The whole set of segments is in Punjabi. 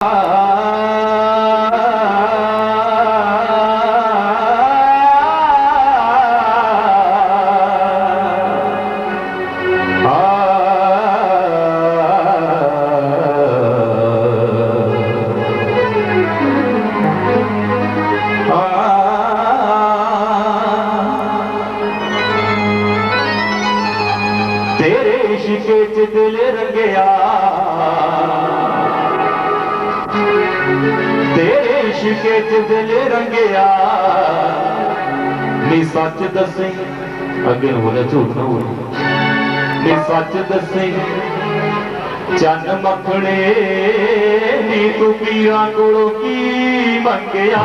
Ah. ਤੇਰੇ ਇਸ਼ਕੇ ਚ ਦਿਲ ਰੰਗਿਆ? ਨੀ ਸੱਚ ਦੱਸੇ, ਅੱਗੇ ਨੂੰ ਬੋਲਿਆ, ਝੂਠ ਨਾ ਬੋਲਿਆ। ਨੀ ਸੱਚ ਦੱਸੇ, ਚੰਨ ਮੱਖਣੇ, ਨੀ ਤੂੰ ਪੀਰਾਂ ਕੋਲੋਂ ਕੀ ਮੰਗਿਆ?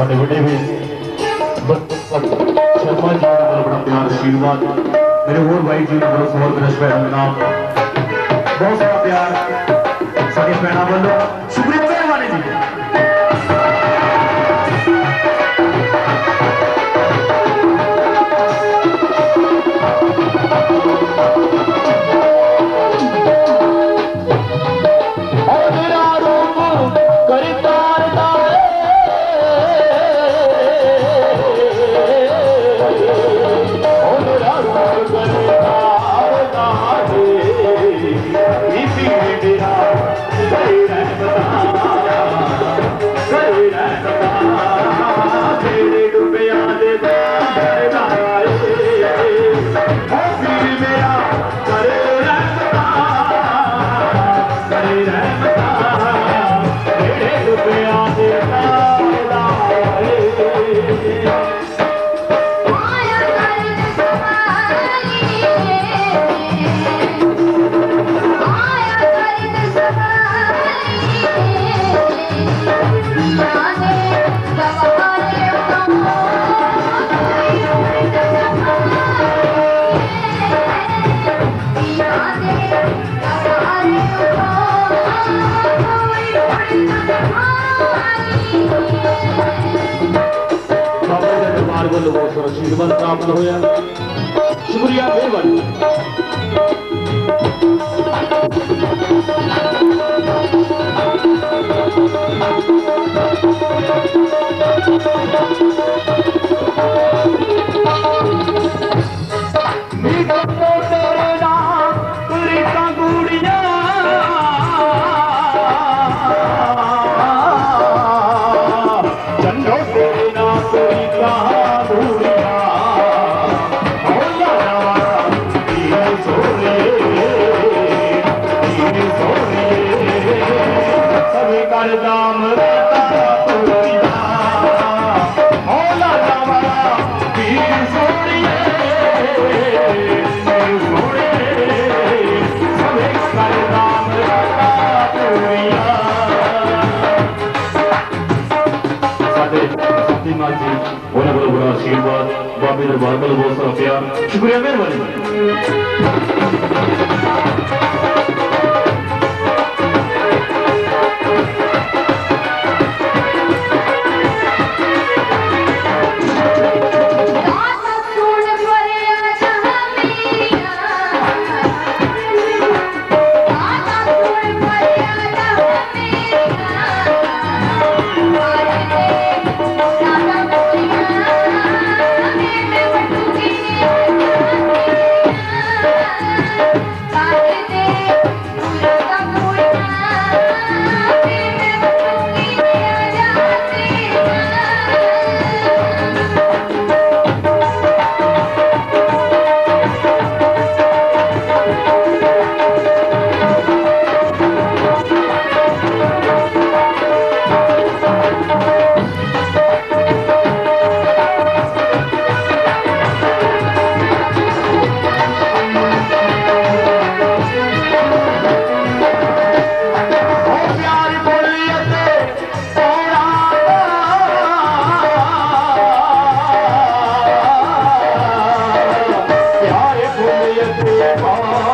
ਸਾਡੇ ਵੱਡੇ ਹੋਏ ਸ਼ਰਮਾ ਜੀ ਨੂੰ ਬੜਾ ਪਿਆਰ, ਅਸ਼ੀਰਵਾਦ। ਮੇਰੇ ਹੋਰ ਭਾਈ ਜੀ ਨੂੰ ਬਹੁਤ ਬਹੁਤ ਰਿਸਪੈਕਟ ਮੇਰਾ ਨਾਮ ਬਹੁਤ ਸਾਰਾ ਪਿਆਰ ਸਾਡੇ ਭੈਣਾਂ ਵੱਲੋਂ। ਸ਼ੁਕਰੀਆ ਵਾਲੇ ਜੀ। ਵੱਲੋਂ ਬਹੁਤ ਸਾਰਾ ਆਸ਼ੀਰਵਾਦ ਪ੍ਰਾਪਤ ਹੋਇਆ। ਸ਼ੁਕਰੀਆ ਮਿਹਰਬਾਨੀ। ਚੰਡੋ ਤੇਰੇ ਨਾਲ ਕੋਈ ਕਾ आरती माँ जी उन्हें बड़ा बड़ा आशीर्वाद बाबे दरबार में बहुत सारा प्यार शुक्रिया मेहरबानी Oh,